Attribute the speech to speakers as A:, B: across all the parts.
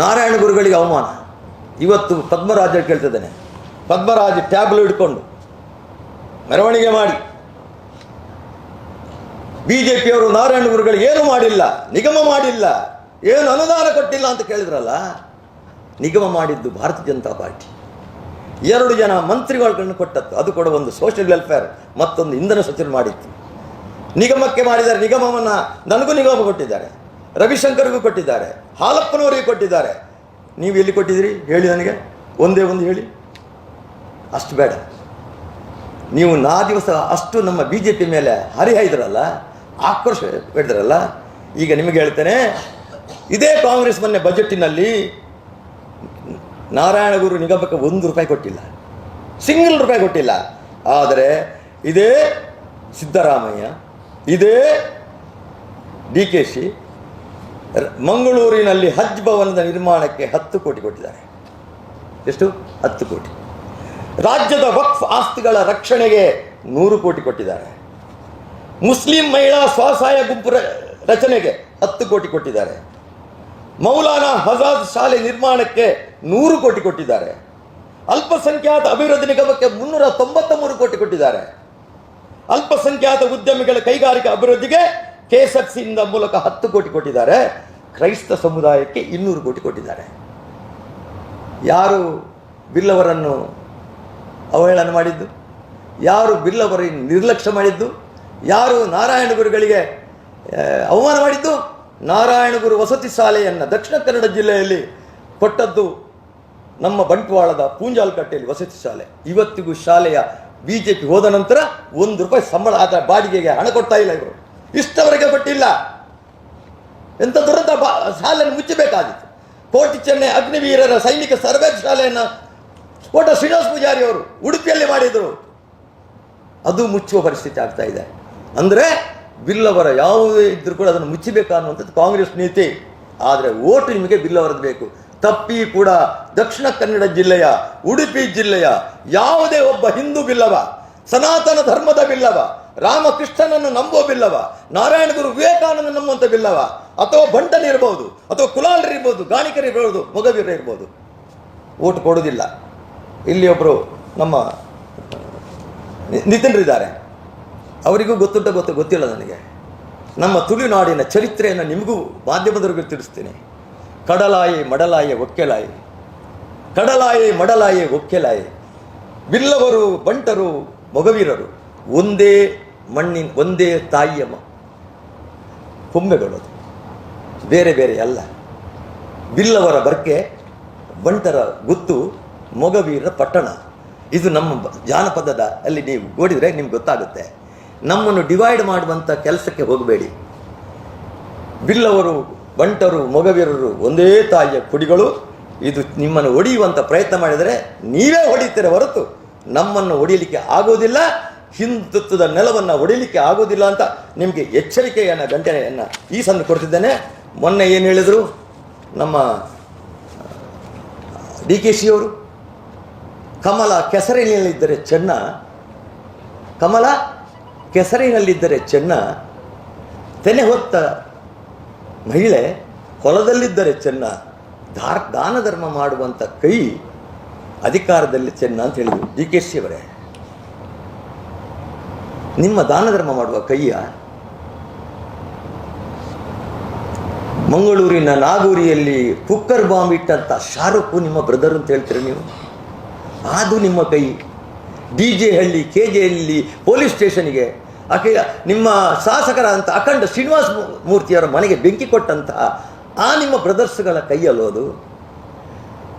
A: ನಾರಾಯಣ ಗುರುಗಳಿಗೆ ಅವಮಾನ. ಇವತ್ತು ಪದ್ಮರಾಜ ಕೇಳ್ತಿದ್ದೇನೆ. ಪದ್ಮರಾಜ ಟ್ಯಾಬ್ಲು ಹಿಡ್ಕೊಂಡು ಮೆರವಣಿಗೆ ಮಾಡಿ. ಬಿ ಜೆ ಪಿಯವರು ನಾರಾಯಣ ಗುರುಗಳಿಗೆ ಏನು ಮಾಡಿಲ್ಲ, ನಿಗಮ ಮಾಡಿಲ್ಲ, ಏನು ಅನುದಾನ ಕೊಟ್ಟಿಲ್ಲ ಅಂತ ಕೇಳಿದ್ರಲ್ಲ, ನಿಗಮ ಮಾಡಿದ್ದು ಭಾರತೀಯ ಜನತಾ ಪಾರ್ಟಿ. ಎರಡು ಜನ ಮಂತ್ರಿಗಳನ್ನು ಕೊಟ್ಟದ್ದು, ಅದು ಕೂಡ ಒಂದು ಸೋಷಿಯಲ್ ವೆಲ್ಫೇರ್ ಮತ್ತೊಂದು ಇಂಧನ ಸಚಿವರು ಮಾಡಿತ್ತು ನಿಗಮಕ್ಕೆ ಮಾಡಿದ್ದಾರೆ, ನಿಗಮವನ್ನು ನನಗೂ ನಿಗಮ ಕೊಟ್ಟಿದ್ದಾರೆ. ರವಿಶಂಕರ್ಗೂ ಕೊಟ್ಟಿದ್ದಾರೆ, ಹಾಲಪ್ಪನವರಿಗೆ ಕೊಟ್ಟಿದ್ದಾರೆ. ನೀವು ಎಲ್ಲಿ ಕೊಟ್ಟಿದ್ದೀರಿ? ಹೇಳಿ ನನಗೆ. ಒಂದೇ ಒಂದು ಹೇಳಿ. ಅಷ್ಟು ಬೇಡ. ನೀವು ನಾ ದಿವಸ ಅಷ್ಟು ನಮ್ಮ ಬಿ ಜೆ ಪಿ ಮೇಲೆ ಹರಿಹಾಯ್ದ್ರಲ್ಲ, ಆಕ್ರೋಶ ಬಿಡಿದ್ರಲ್ಲ ಈಗ ನಿಮಗೆ ಹೇಳ್ತೇನೆ, ಇದೇ ಕಾಂಗ್ರೆಸ್ ಮೊನ್ನೆ ಬಜೆಟ್ಟಿನಲ್ಲಿ ನಾರಾಯಣಗುರು ನಿಗಮಕ್ಕೆ ಒಂದು ರೂಪಾಯಿ ಕೊಟ್ಟಿಲ್ಲ. ಸಿಂಗಲ್ ರೂಪಾಯಿ ಕೊಟ್ಟಿಲ್ಲ. ಆದರೆ ಇದೇ ಸಿದ್ದರಾಮಯ್ಯ, ಇದೇ ಡಿ ಕೆ ಶಿ ಮಂಗಳೂರಿನಲ್ಲಿ ಹಜ್ ಭವನದ ನಿರ್ಮಾಣಕ್ಕೆ ಹತ್ತು ಕೋಟಿ ಕೊಟ್ಟಿದ್ದಾರೆ. ಎಷ್ಟು? ಹತ್ತು ಕೋಟಿ. ರಾಜ್ಯದ ವಕ್ಫ್ ಆಸ್ತಿಗಳ ರಕ್ಷಣೆಗೆ ನೂರು ಕೋಟಿ ಕೊಟ್ಟಿದ್ದಾರೆ. ಮುಸ್ಲಿಂ ಮಹಿಳಾ ಸ್ವಸಹಾಯ ಗುಂಪು ರಚನೆಗೆ ಹತ್ತು ಕೋಟಿ ಕೊಟ್ಟಿದ್ದಾರೆ. ಮೌಲಾನಾ ಹಜಾದ್ ಶಾಲೆ ನಿರ್ಮಾಣಕ್ಕೆ ನೂರು ಕೋಟಿ ಕೊಟ್ಟಿದ್ದಾರೆ. ಅಲ್ಪಸಂಖ್ಯಾತ ಅಭಿವೃದ್ಧಿ ನಿಗಮಕ್ಕೆ ಮುನ್ನೂರ ತೊಂಬತ್ತ ಮೂರು ಕೋಟಿ ಕೊಟ್ಟಿದ್ದಾರೆ. ಅಲ್ಪಸಂಖ್ಯಾತ ಉದ್ಯಮಿಗಳ ಕೈಗಾರಿಕಾ ಅಭಿವೃದ್ಧಿಗೆ ಕೆಎಸ್ಎಫ್ಸಿಯಿಂದ ಮೂಲಕ ಹತ್ತು ಕೋಟಿ ಕೊಟ್ಟಿದ್ದಾರೆ. ಕ್ರೈಸ್ತ ಸಮುದಾಯಕ್ಕೆ ಇನ್ನೂರು ಕೋಟಿ ಕೊಟ್ಟಿದ್ದಾರೆ. ಯಾರು ಬಿಲ್ಲವರನ್ನು ಅವಹೇಳನ ಮಾಡಿದ್ದು? ಯಾರು ಬಿಲ್ಲವರನ್ನು ನಿರ್ಲಕ್ಷ್ಯ ಮಾಡಿದ್ದು? ಯಾರು ನಾರಾಯಣ ಗುರುಗಳಿಗೆ ಅವಮಾನ ಮಾಡಿದ್ದು? ನಾರಾಯಣ ಗುರು ವಸತಿ ಶಾಲೆಯನ್ನು ದಕ್ಷಿಣ ಕನ್ನಡ ಜಿಲ್ಲೆಯಲ್ಲಿ ಕೊಟ್ಟದ್ದು ನಮ್ಮ ಬಂಟ್ವಾಳದ ಪೂಂಜಾಲ್ಕಟ್ಟೆಯಲ್ಲಿ ವಸತಿ ಶಾಲೆ. ಇವತ್ತಿಗೂ ಶಾಲೆಯ ಬಿ ಜೆ ಪಿ ಹೋದ ನಂತರ ಒಂದು ರೂಪಾಯಿ ಸಂಬಳ ಆದ ಬಾಡಿಗೆಗೆ ಹಣ ಕೊಡ್ತಾ ಇಲ್ಲ ಇವರು. ಇಷ್ಟವರೆಗೆ ಕೊಟ್ಟಿಲ್ಲ ಎಂಥ ದುರಂತ ಶಾಲೆಯನ್ನು ಮುಚ್ಚಬೇಕಾಗಿತ್ತು. ಕೋಟಿ ಚೆನ್ನೈ ಅಗ್ನಿವೀರರ ಸೈನಿಕ ಸರ್ವೇ ಶಾಲೆಯನ್ನು ಕೋಟ ಶ್ರೀನಿವಾಸ ಪೂಜಾರಿ ಅವರು ಉಡುಪಿಯಲ್ಲಿ ಮಾಡಿದರು. ಅದು ಮುಚ್ಚುವ ಪರಿಸ್ಥಿತಿ ಆಗ್ತಾ ಇದೆ. ಅಂದರೆ ಬಿಲ್ಲವರ ಯಾವುದೇ ಇದ್ದರೂ ಕೂಡ ಅದನ್ನು ಮುಚ್ಚಬೇಕು ಅನ್ನುವಂಥದ್ದು ಕಾಂಗ್ರೆಸ್ ನೀತಿ. ಆದರೆ ಓಟು ನಿಮಗೆ ಬಿಲ್ಲವರದ್ದು ಬೇಕು. ತಪ್ಪಿ ಕೂಡ ದಕ್ಷಿಣ ಕನ್ನಡ ಜಿಲ್ಲೆಯ, ಉಡುಪಿ ಜಿಲ್ಲೆಯ ಯಾವುದೇ ಒಬ್ಬ ಹಿಂದೂ ಬಿಲ್ಲವ, ಸನಾತನ ಧರ್ಮದ ಬಿಲ್ಲವ ರಾಮಕೃಷ್ಣನನ್ನು ನಂಬುವ ಬಿಲ್ಲವ ನಾರಾಯಣ ಗುರು ವಿವೇಕಾನಂದ ನಂಬುವಂಥ ಬಿಲ್ಲವ, ಅಥವಾ ಬಂಟನಿರ್ಬೋದು ಅಥವಾ ಕುಲಾಲರಿರ್ಬೋದು ಗಾಣಿಕರಿರ್ಬೋದು ಮೊಗವೀರ ಇರ್ಬೋದು ಓಟ್ ಕೊಡೋದಿಲ್ಲ ಇಲ್ಲಿ ಒಬ್ಬರು ನಮ್ಮ ನಿತಿನ್ರಿದ್ದಾರೆ ಅವರಿಗೂ ಗೊತ್ತುಂಟ ಗೊತ್ತು, ಗೊತ್ತಿಲ್ಲ ನನಗೆ. ನಮ್ಮ ತುಳುನಾಡಿನ ಚರಿತ್ರೆಯನ್ನು ನಿಮಗೂ ಮಾಧ್ಯಮದವರಿಗೂ ತಿಳಿಸ್ತೀನಿ. ಕಡಲಾಯಿ ಮಡಲಾಯಿ ಒಕ್ಕೆಲಾಯಿ, ಕಡಲಾಯಿ ಮಡಲಾಯಿ ಒಕ್ಕೆಲಾಯಿ, ಬಿಲ್ಲವರು, ಬಂಟರು, ಮೊಗವೀರರು ಒಂದೇ ಮಣ್ಣಿನ ಒಂದೇ ತಾಯಿಯ ಕೊಂಬೆಗಳು. ಬೇರೆ ಬೇರೆ ಅಲ್ಲ. ಬಿಲ್ಲವರ ಬರ್ಕೆ ಬಂಟರ ಗುತ್ತು ಮೊಗವೀರ ಪಟ್ಟಣ. ಇದು ನಮ್ಮ ಜಾನಪದದ ಅಲ್ಲಿ ನೀವು ಓಡಿದರೆ ನಿಮ್ಗೆ ಗೊತ್ತಾಗುತ್ತೆ. ನಮ್ಮನ್ನು ಡಿವೈಡ್ ಮಾಡುವಂಥ ಕೆಲಸಕ್ಕೆ ಹೋಗಬೇಡಿ. ಬಿಲ್ಲವರು ಬಂಟರು ಮೊಗವೀರರು ಒಂದೇ ತಾಯಿಯ ಕುಡಿಗಳು. ಇದು ನಿಮ್ಮನ್ನು ಹೊಡೆಯುವಂಥ ಪ್ರಯತ್ನ ಮಾಡಿದರೆ ನೀವೇ ಹೊಡಿತೀರ ಹೊರತು ನಮ್ಮನ್ನು ಹೊಡೆಯಲಿಕ್ಕೆ ಆಗೋದಿಲ್ಲ. ಹಿಂದುತ್ವದ ನೆಲವನ್ನು ಹೊಡಿಲಿಕ್ಕೆ ಆಗೋದಿಲ್ಲ ಅಂತ ನಿಮಗೆ ಎಚ್ಚರಿಕೆಯನ್ನು, ಗಂಟೆಯನ್ನು ಈ ಸಂದ ಕೊಡ್ತಿದ್ದೇನೆ. ಮೊನ್ನೆ ಏನು ಹೇಳಿದರು? ನಮ್ಮ ಡಿ ಕೆ ಶಿ ಅವರು ಕಮಲ ಕೆಸರಿನಲ್ಲಿದ್ದರೆ ಚೆನ್ನ, ಕಮಲ ಕೆಸರಿನಲ್ಲಿದ್ದರೆ ಚೆನ್ನ, ತೆನೆ ಹೊತ್ತ ಮಹಿಳೆ ಹೊಲದಲ್ಲಿದ್ದರೆ ಚೆನ್ನ ಧಾರ್ ದಾನ ಧರ್ಮ ಮಾಡುವಂಥ ಕೈ ಅಧಿಕಾರದಲ್ಲಿ ಚೆನ್ನ ಅಂತ ಹೇಳಿದರು ಡಿ ಕೆ ಶಿ ಅವರೇ ನಿಮ್ಮ ದಾನ ಧರ್ಮ ಮಾಡುವ ಕೈಯ ಮಂಗಳೂರಿನ ನಾಗೂರಿಯಲ್ಲಿ ಕುಕ್ಕರ್ ಬಾಂಬ್ ಇಟ್ಟಂತ ಶಾರುಖ್ ನಿಮ್ಮ ಬ್ರದರ್ ಅಂತ ಹೇಳ್ತೀರ ನೀವು? ಅದು ನಿಮ್ಮ ಕೈ. D J Halli, K J Halli police ಸ್ಟೇಷನ್ಗೆ ಆಕೆ ನಿಮ್ಮ ಶಾಸಕರ ಅಂತ ಅಖಂಡ ಶ್ರೀನಿವಾಸ ಮೂರ್ತಿಯವರ ಮನೆಗೆ ಬೆಂಕಿ ಕೊಟ್ಟಂತಹ ಆ ನಿಮ್ಮ ಬ್ರದರ್ಸ್ಗಳ ಕೈಯಲ್ಲೋ ಅದು.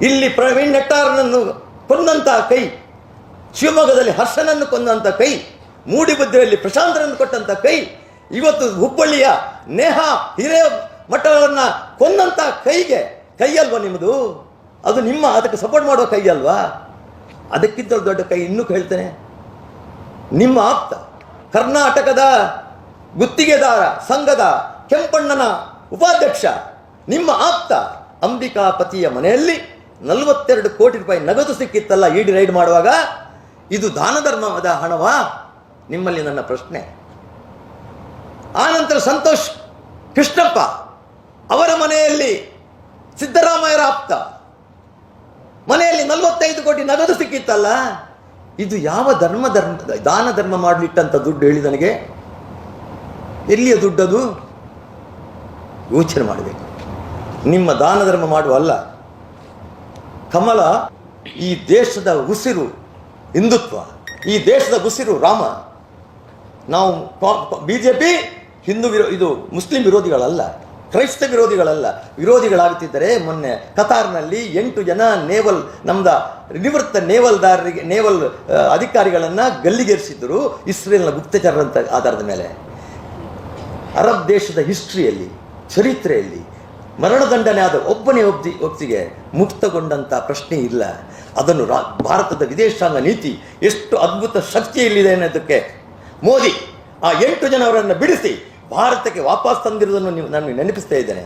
A: ಇಲ್ಲಿ ಪ್ರವೀಣ್ ನೆಟ್ಟಾರನನ್ನು ಕೊಂದಂತಹ ಕೈ, ಶಿವಮೊಗ್ಗದಲ್ಲಿ ಹರ್ಷನನ್ನು ಕೊಂದಂಥ ಕೈ. ಮೂಡಿಬುದ್ರೆಯಲ್ಲಿ ಪ್ರಶಾಂತರನ್ನು ಕೊಟ್ಟಂಥ ಕೈ, ಇವತ್ತು ಹುಬ್ಬಳ್ಳಿಯ ನೇಹ ಹಿರೇ ಮಠಗಳನ್ನು ಕೊಂದಂಥ ಕೈಗೆ ಕೈಯಲ್ವಾ ನಿಮ್ಮದು? ಅದು ನಿಮ್ಮ, ಅದಕ್ಕೆ ಸಪೋರ್ಟ್ ಮಾಡುವ ಕೈ ಅಲ್ವಾ? ಅದಕ್ಕಿಂತ ದೊಡ್ಡ ಕೈ ಇನ್ನೂ ಹೇಳ್ತೇನೆ. ನಿಮ್ಮ ಆಪ್ತ, ಕರ್ನಾಟಕದ ಗುತ್ತಿಗೆದಾರ, ಸಂಘದ ಕೆಂಪಣ್ಣನ ಉಪಾಧ್ಯಕ್ಷ, ನಿಮ್ಮ ಆಪ್ತ ಅಂಬಿಕಾಪತಿಯ ಮನೆಯಲ್ಲಿ ನಲವತ್ತೆರಡು ಕೋಟಿ ರೂಪಾಯಿ ನಗದು ಸಿಕ್ಕಿತ್ತಲ್ಲ, ಈಡಿ ರೈಡ್ ಮಾಡುವಾಗ? ಇದು ದಾನ ಧರ್ಮದ ಹಣವಾ? ನಿಮ್ಮಲ್ಲಿ ನನ್ನ ಪ್ರಶ್ನೆ. ಆನಂತರ ಸಂತೋಷ್, ಕೃಷ್ಣಪ್ಪ, ಅವರ ಮನೆಯಲ್ಲಿ ಸಿದ್ದರಾಮಯ್ಯರ ಆಪ್ತ. ಮನೆಯಲ್ಲಿ ನಲವತ್ತೈದು ಕೋಟಿ ನಗದು ಸಿಕ್ಕಿತ್ತಲ್ಲ, ಇದು ಯಾವ ಧರ್ಮ ಧರ್ಮ, ದಾನ ಧರ್ಮ ಮಾಡಲಿಟ್ಟಂಥ ದುಡ್ಡು ಹೇಳಿ ನನಗೆ? ಎಲ್ಲಿಯ ದುಡ್ಡದು ಯೋಚನೆ ಮಾಡಬೇಕು. ನಿಮ್ಮ ದಾನ ಧರ್ಮ ಮಾಡುವಲ್ಲ ಕಮಲ, ಈ ದೇಶದ ಉಸಿರು ಹಿಂದುತ್ವ, ಈ ದೇಶದ ಉಸಿರು ರಾಮ. ನಾವು ಬಿ ಜೆ ಪಿ ಹಿಂದೂ ವಿರೋ ಇದು ಮುಸ್ಲಿಂ ವಿರೋಧಿಗಳಲ್ಲ, ಕ್ರೈಸ್ತ ವಿರೋಧಿಗಳಲ್ಲ, ವಿರೋಧಿಗಳಾಗುತ್ತಿದ್ದರೆ ಮೊನ್ನೆ ಕತಾರ್ನಲ್ಲಿ ಎಂಟು ಜನ ನೇವಲ್, ನಮ್ದ ನಿವೃತ್ತ ನೇವಲ್ದಾರರಿಗೆ, ನೇವಲ್ ಅಧಿಕಾರಿಗಳನ್ನು ಗಲ್ಲಿಗೇರಿಸಿದ್ದರು ಇಸ್ರೇಲ್ನ ಗುಪ್ತಚರರಂತ ಆಧಾರದ ಮೇಲೆ. ಅರಬ್ ದೇಶದ ಹಿಸ್ಟ್ರಿಯಲ್ಲಿ, ಚರಿತ್ರೆಯಲ್ಲಿ ಮರಣದಂಡನೆ ಆದ ಒಬ್ಬನೇ ಒಬ್ಬಿ ಒಪ್ಪಿಗೆ ಮುಕ್ತಗೊಂಡಂಥ ಪ್ರಶ್ನೆ ಇಲ್ಲ. ಅದನ್ನು ರಾ ಭಾರತದ ವಿದೇಶಾಂಗ ನೀತಿ ಎಷ್ಟು ಅದ್ಭುತ ಶಕ್ತಿಯಲ್ಲಿದೆ ಅನ್ನೋದಕ್ಕೆ ಮೋದಿ, ಆ ಎಂಟು ಜನವರನ್ನು ಬಿಡಿಸಿ ಭಾರತಕ್ಕೆ ವಾಪಸ್ ತಂದಿರುವುದನ್ನು ನೀವು ನಾನು ನೆನಪಿಸ್ತಾ ಇದ್ದೇನೆ.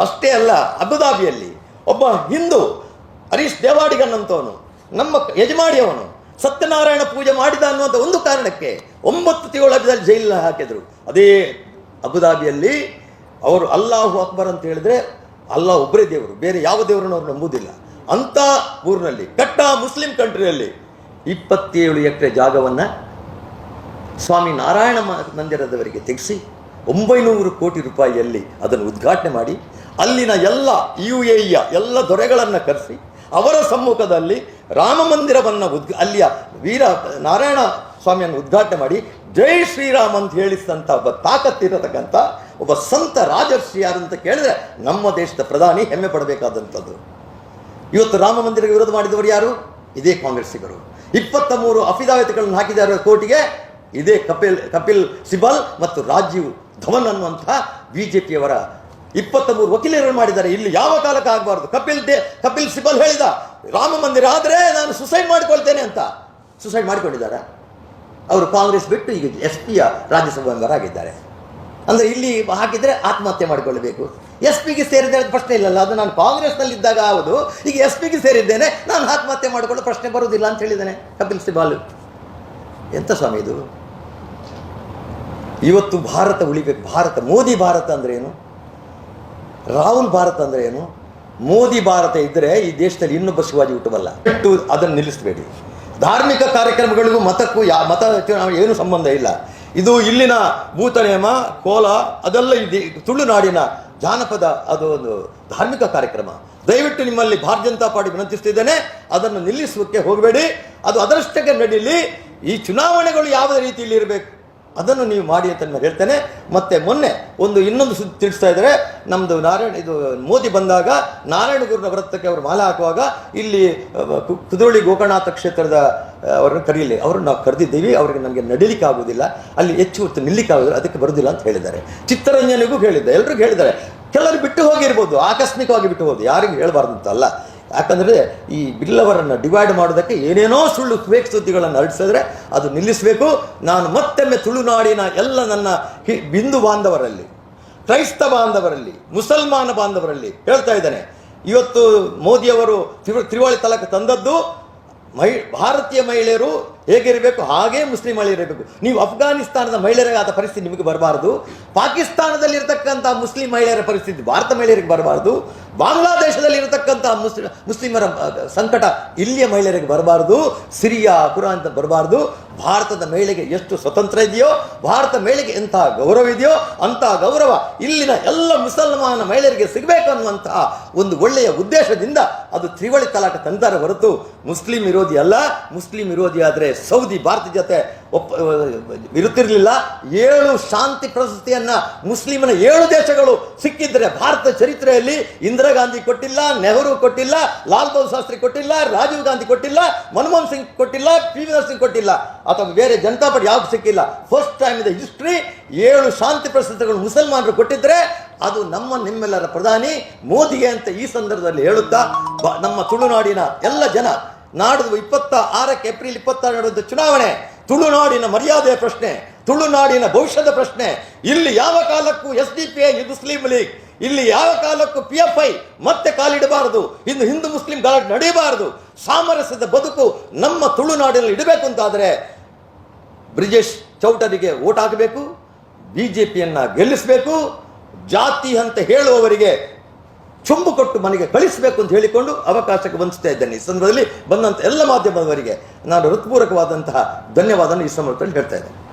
A: ಅಷ್ಟೇ ಅಲ್ಲ, ಅಬುದಾಬಿಯಲ್ಲಿ ಒಬ್ಬ ಹಿಂದೂ ಹರೀಶ್ ದೇವಾಡಿಗನ್ನಂತವನು ನಮ್ಮ ಯಜಮಾಡಿಯವನು ಸತ್ಯನಾರಾಯಣ ಪೂಜೆ ಮಾಡಿದ ಅನ್ನುವಂಥ ಒಂದು ಕಾರಣಕ್ಕೆ ಒಂಬತ್ತು ತಿಂಗಳ ಅವಧಿಯಲ್ಲಿ ಜೈಲಿನ ಹಾಕಿದರು. ಅದೇ ಅಬುದಾಬಿಯಲ್ಲಿ ಅವರು ಅಲ್ಲಾಹು ಅಕ್ಬರ್ ಅಂತ ಹೇಳಿದ್ರೆ ಅಲ್ಲಾ ಒಬ್ಬರೇ ದೇವರು, ಬೇರೆ ಯಾವ ದೇವರನ್ನು ಅವರು ನಂಬುವುದಿಲ್ಲ. ಅಂಥ ಊರಿನಲ್ಲಿ, ಕಟ್ಟ ಮುಸ್ಲಿಂ ಕಂಟ್ರಿಯಲ್ಲಿ ಇಪ್ಪತ್ತೇಳು ಎಕರೆ ಜಾಗವನ್ನು ಸ್ವಾಮಿ ನಾರಾಯಣ ಮಂದಿರದವರಿಗೆ ತೆಗೆಸಿ ಒಂಬೈನೂರು ಕೋಟಿ ರೂಪಾಯಿಯಲ್ಲಿ ಅದನ್ನು ಉದ್ಘಾಟನೆ ಮಾಡಿ ಅಲ್ಲಿನ ಎಲ್ಲ ಯು ಎ ಇಯ ಎಲ್ಲ ದೊರೆಗಳನ್ನು ಕರೆಸಿ ಅವರ ಸಮ್ಮುಖದಲ್ಲಿ ರಾಮ ಮಂದಿರವನ್ನು ಉದ್ಘ, ಅಲ್ಲಿಯ ವೀರ ನಾರಾಯಣ ಸ್ವಾಮಿಯನ್ನು ಉದ್ಘಾಟನೆ ಮಾಡಿ ಜೈ ಶ್ರೀರಾಮ್ ಅಂತ ಹೇಳಿಸಿದಂಥ ಒಬ್ಬ ತಾಕತ್ತಿರತಕ್ಕಂಥ ಒಬ್ಬ ಸಂತ ರಾಜರ್ಷಿ ಯಾರು ಅಂತ ಕೇಳಿದ್ರೆ ನಮ್ಮ ದೇಶದ ಪ್ರಧಾನಿ ಹೆಮ್ಮೆ ಪಡಬೇಕಾದಂಥದ್ದು. ಇವತ್ತು ರಾಮ ಮಂದಿರ ವಿರೋಧ ಮಾಡಿದವರು ಯಾರು? ಇದೇ ಕಾಂಗ್ರೆಸ್ಸಿಗರು. ಇಪ್ಪತ್ತ ಮೂರು ಅಫಿದಾವಿತ್ಗಳನ್ನು ಹಾಕಿದ್ದಾರೆ ಕೋರ್ಟಿಗೆ. ಇದೇ ಕಪಿಲ್ ಕಪಿಲ್ ಸಿಬಲ್ ಮತ್ತು ರಾಜೀವ್ ಧವನ್ ಅನ್ನುವಂಥ ಪಿಯವರ ಇಪ್ಪತ್ತ ಮೂರು ವಕೀಲರು ಮಾಡಿದ್ದಾರೆ. ಇಲ್ಲಿ ಯಾವ ಕಾಲಕ್ಕೆ ಆಗಬಾರ್ದು? ಕಪಿಲ್ ದೇ, ಕಪಿಲ್ ಸಿಬಲ್ ಹೇಳಿದ, ರಾಮ ಮಂದಿರ ಆದರೆ ನಾನು ಸುಸೈಡ್ ಮಾಡಿಕೊಳ್ತೇನೆ ಅಂತ. ಸುಸೈಡ್ ಮಾಡಿಕೊಂಡಿದ್ದಾರೆ. ಅವರು ಕಾಂಗ್ರೆಸ್ ಬಿಟ್ಟು ಈಗ ಎಸ್ ಪಿಯ ರಾಜ್ಯಸಭಾ ಮೆಂಬರ್ ಆಗಿದ್ದಾರೆ. ಅಂದರೆ ಇಲ್ಲಿ ಹಾಕಿದರೆ ಆತ್ಮಹತ್ಯೆ ಮಾಡಿಕೊಳ್ಳಬೇಕು ಎಸ್ ಪಿಗೆ ಸೇರಿದರೆ ಅದು ಪ್ರಶ್ನೆ ಇಲ್ಲಲ್ಲ. ಅದು ನಾನು ಕಾಂಗ್ರೆಸ್ನಲ್ಲಿದ್ದಾಗ ಹೌದು. ಈಗ ಎಸ್ ಪಿಗೆ ಸೇರಿದ್ದೇನೆ. ನಾನು ಆತ್ಮಹತ್ಯೆ ಮಾಡಿಕೊಳ್ಳೋ ಪ್ರಶ್ನೆ ಬರೋದಿಲ್ಲ ಅಂತ ಹೇಳಿದ್ದೇನೆ ಕಪಿಲ್ ಸಿಬಾಲು. ಎಂಥ ಸ್ವಾಮಿ ಇದು? ಇವತ್ತು ಭಾರತ ಉಳಿಬೇಕು. ಭಾರತ, ಮೋದಿ ಭಾರತ ಅಂದ್ರೆ ಏನು? ರಾಹುಲ್ ಭಾರತ ಅಂದ್ರೆ ಏನು? ಮೋದಿ ಭಾರತ ಇದ್ದರೆ ಈ ದೇಶದಲ್ಲಿ ಇನ್ನೊಬ್ಬ ಶಿವಾಜಿ ಹುಟ್ಟಬಲ್ಲ ಬಿಟ್ಟು ಅದನ್ನು ನಿಲ್ಲಿಸಬೇಡಿ. ಧಾರ್ಮಿಕ ಕಾರ್ಯಕ್ರಮಗಳಿಗೂ ಮತಕ್ಕೂ ಯಾ, ಮತ ಏನೂ ಸಂಬಂಧ ಇಲ್ಲ. ಇದು ಇಲ್ಲಿನ ಭೂತನೇಮ, ಕೋಲ, ಅದೆಲ್ಲ ಇದೆ ತುಳುನಾಡಿನ ಜಾನಪದ, ಅದು ಒಂದು ಧಾರ್ಮಿಕ ಕಾರ್ಯಕ್ರಮ. ದಯವಿಟ್ಟು ನಿಮ್ಮಲ್ಲಿ ಭಾರತೀಯ ಜನತಾ ಪಾರ್ಟಿ ವಿನಂತಿಸ್ತಿದ್ದೇನೆ. ಅದನ್ನು ನಿಲ್ಲಿಸುವಕ್ಕೆ ಹೋಗಬೇಡಿ. ಅದು ಅದರಷ್ಟಕ್ಕೆ ನಡೀಲಿ. ಈ ಚುನಾವಣೆಗಳು ಯಾವ ರೀತಿಯಲ್ಲಿ ಇರಬೇಕು? ಅದನ್ನು ನೀವು ಮಾಡಿ ಅಂತ ನಾನು ಹೇಳ್ತೇನೆ. ಮತ್ತೆ ಮೊನ್ನೆ ಒಂದು ಇನ್ನೊಂದು ಸುದ್ದಿ ತಿಳಿಸ್ತಾ ಇದ್ದಾರೆ. ನಮ್ಮದು ನಾರಾಯಣ, ಇದು ಮೋದಿ ಬಂದಾಗ ನಾರಾಯಣಗುರುನ ವೃತ್ತಕ್ಕೆ ಅವರು ಮಾಲೆ ಹಾಕುವಾಗ ಇಲ್ಲಿ ಕುದುರಳಿ ಗೋಕರ್ಣಾಥ ಕ್ಷೇತ್ರದ ಅವರನ್ನು ಕರೀಲಿ. ಅವ್ರನ್ನ ನಾವು ಕರೆದಿದ್ದೀವಿ. ಅವರಿಗೆ ನಮಗೆ ನಡಿಲಿಕ್ಕೆ ಆಗುವುದಿಲ್ಲ. ಅಲ್ಲಿ ಹೆಚ್ಚು ಹೊತ್ತು ನಿಲ್ಲಿಕ್ಕೆ ಆಗೋದಿಲ್ಲ ಅದಕ್ಕೆ ಬರೋದಿಲ್ಲ ಅಂತ ಹೇಳಿದ್ದಾರೆ. ಚಿತ್ತರಂಜನಿಗೂ ಹೇಳಿದ್ದೆ. ಎಲ್ಲರಿಗೂ ಹೇಳಿದ್ದಾರೆ. ಕೆಲವರು ಬಿಟ್ಟು ಹೋಗಿರ್ಬೋದು. ಆಕಸ್ಮಿಕವಾಗಿ ಬಿಟ್ಟು ಹೋಗೋದು ಯಾರಿಗೂ ಹೇಳಬಾರ್ದು ಅಂತ ಅಲ್ಲ. ಯಾಕಂದರೆ ಈ ಬಿಲ್ಲವರನ್ನು ಡಿವೈಡ್ ಮಾಡೋದಕ್ಕೆ ಏನೇನೋ ಸುಳ್ಳು ಫೇಕ್ ಸುದ್ದಿಗಳನ್ನು ಹರಡಿಸಿದ್ರೆ ಅದು ನಿಲ್ಲಿಸಬೇಕು. ನಾನು ಮತ್ತೊಮ್ಮೆ ತುಳುನಾಡಿನ ಎಲ್ಲ ನನ್ನ ಹಿ- ಬಿಂದು ಬಾಂಧವರಲ್ಲಿ, ಕ್ರೈಸ್ತ ಬಾಂಧವರಲ್ಲಿ, ಮುಸಲ್ಮಾನ ಬಾಂಧವರಲ್ಲಿ ಹೇಳ್ತಾ ಇದ್ದೇನೆ. ಇವತ್ತು ಮೋದಿಯವರು ತ್ರಿವ- ತ್ರಿವಳಿ ತಲಕ ತಂದದ್ದು ಮಹಿ, ಭಾರತೀಯ ಮಹಿಳೆಯರು ಹೇಗಿರಬೇಕು, ಹಾಗೇ ಮುಸ್ಲಿಂ ಮಹಿಳೆಯರಿರಬೇಕು ನೀವು ಅಫ್ಘಾನಿಸ್ತಾನದ ಮಹಿಳೆಯರಾದ ಪರಿಸ್ಥಿತಿ ನಿಮಗೆ ಬರಬಾರ್ದು. ಪಾಕಿಸ್ತಾನದಲ್ಲಿರತಕ್ಕಂಥ ಮುಸ್ಲಿಂ ಮಹಿಳೆಯರ ಪರಿಸ್ಥಿತಿ, ಭಾರತ ಮಹಿಳೆಯರಿಗೆ ಬರಬಾರ್ದು. ಬಾಂಗ್ಲಾದೇಶದಲ್ಲಿ ಇರತಕ್ಕಂಥ ಮುಸ್ಲಿಂ, ಮುಸ್ಲಿಮರ ಸಂಕಟ ಇಲ್ಲಿಯ ಮಹಿಳೆಯರಿಗೆ ಬರಬಾರ್ದು. ಸಿರಿಯಾ, ಕುರಾನ್ ಅಂತ ಬರಬಾರ್ದು. ಭಾರತದ ಮಹಿಳೆಗೆ ಎಷ್ಟು ಸ್ವತಂತ್ರ ಇದೆಯೋ, ಭಾರತ ಮಹಿಳೆಗೆ ಎಂತಹ ಗೌರವ ಇದೆಯೋ ಅಂತಹ ಗೌರವ ಇಲ್ಲಿನ ಎಲ್ಲ ಮುಸಲ್ಮಾನ ಮಹಿಳೆಯರಿಗೆ ಸಿಗಬೇಕು ಅನ್ನುವಂತಹ ಒಂದು ಒಳ್ಳೆಯ ಉದ್ದೇಶದಿಂದ ಅದು ತ್ರಿವಳಿ ತಲಾಖ ತಂತಾರೆ ಹೊರತು ಮುಸ್ಲಿಂ ವಿರೋಧಿ ಅಲ್ಲ. ಮುಸ್ಲಿಂ ವಿರೋಧಿ ಆದರೆ ಸೌದಿ ಭಾರತ ಜೊತೆ ಒಪ್ಪ ಇರುತ್ತಿರಲಿಲ್ಲ ಏಳು ಶಾಂತಿ ಪ್ರಶಸ್ತಿಯನ್ನು ಮುಸ್ಲಿಮನ ಏಳು ದೇಶಗಳು ಸಿಕ್ಕಿದ್ರೆ ಭಾರತ ಚರಿತ್ರೆಯಲ್ಲಿ ಇಂದಿರಾ ಗಾಂಧಿ ಕೊಟ್ಟಿಲ್ಲ, ನೆಹರು ಕೊಟ್ಟಿಲ್ಲ, ಲಾಲ್ ಬಹದ್ದೂರ್ ಶಾಸ್ತ್ರಿ ಕೊಟ್ಟಿಲ್ಲ, ರಾಜೀವ್ ಗಾಂಧಿ ಕೊಟ್ಟಿಲ್ಲ, ಮನಮೋಹನ್ ಸಿಂಗ್ ಕೊಟ್ಟಿಲ್ಲ ಪಿ ವಿ ನರಸಿಂಗ್ ಕೊಟ್ಟಿಲ್ಲ. ಅಥವಾ ಬೇರೆ ಜನತಾ ಪಾರ್ಟಿ ಯಾವ್ದು ಸಿಕ್ಕಿಲ್ಲ. ಫಸ್ಟ್ ಟೈಮ್ ಇದೆ ಹಿಸ್ಟ್ರಿ ಏಳು ಶಾಂತಿ ಪ್ರಶಸ್ತಿಗಳು ಮುಸಲ್ಮಾನರು ಕೊಟ್ಟಿದ್ರೆ ಅದು ನಮ್ಮ ನಿಮ್ಮೆಲ್ಲರ ಪ್ರಧಾನಿ ಮೋದಿಗೆ ಅಂತ ಈ ಸಂದರ್ಭದಲ್ಲಿ ಹೇಳುತ್ತಾ ನಮ್ಮ ತುಳುನಾಡಿನ ಎಲ್ಲ ಜನ, ನಾಡಿದ್ದು ಇಪ್ಪತ್ತ ಆರಕ್ಕೆ ಏಪ್ರಿಲ್ ಇಪ್ಪತ್ತಾರು ನಡೆದ ಚುನಾವಣೆ ತುಳುನಾಡಿನ ಮರ್ಯಾದೆಯ ಪ್ರಶ್ನೆ, ತುಳುನಾಡಿನ ಭವಿಷ್ಯದ ಪ್ರಶ್ನೆ, ಇಲ್ಲಿ ಯಾವ ಕಾಲಕ್ಕೂ S D P I Muslim League, ಇಲ್ಲಿ ಯಾವ ಕಾಲಕ್ಕೂ ಪಿ ಎಫ್ ಐ ಮತ್ತೆ ಕಾಲಿಡಬಾರದು, ಇನ್ನು ಹಿಂದೂ ಮುಸ್ಲಿಂ ಗಲಾಟೆ ನಡೆಯಬಾರದು ಸಾಮರಸ್ಯದ ಬದುಕು ನಮ್ಮ ತುಳುನಾಡಿನಲ್ಲಿ ಇಡಬೇಕು ಅಂತಾದರೆ ಬ್ರಿಜೇಶ್ ಚೌಟರಿಗೆ ಓಟ್ ಹಾಕಬೇಕು, ಬಿ ಜೆ ಪಿಯನ್ನು ಗೆಲ್ಲಿಸಬೇಕು, ಜಾತಿ ಅಂತ ಹೇಳುವವರಿಗೆ ಚೊಂಬು ಕೊಟ್ಟು ಮನೆಗೆ ಕಳಿಸಬೇಕು ಅಂತ ಹೇಳಿಕೊಂಡು ಅವಕಾಶಕ್ಕೆ ವಂಚಿಸ್ತಾ ಇದ್ದೇನೆ. ಈ ಸಂದರ್ಭದಲ್ಲಿ ಬಂದಂಥ ಎಲ್ಲ ಮಾಧ್ಯಮದವರಿಗೆ ನಾನು ಹೃತ್ಪೂರ್ವಕವಾದಂತಹ ಧನ್ಯವಾದವನ್ನು ಈ ಸಂದರ್ಭದಲ್ಲಿ ಹೇಳ್ತಾ ಇದ್ದೇನೆ.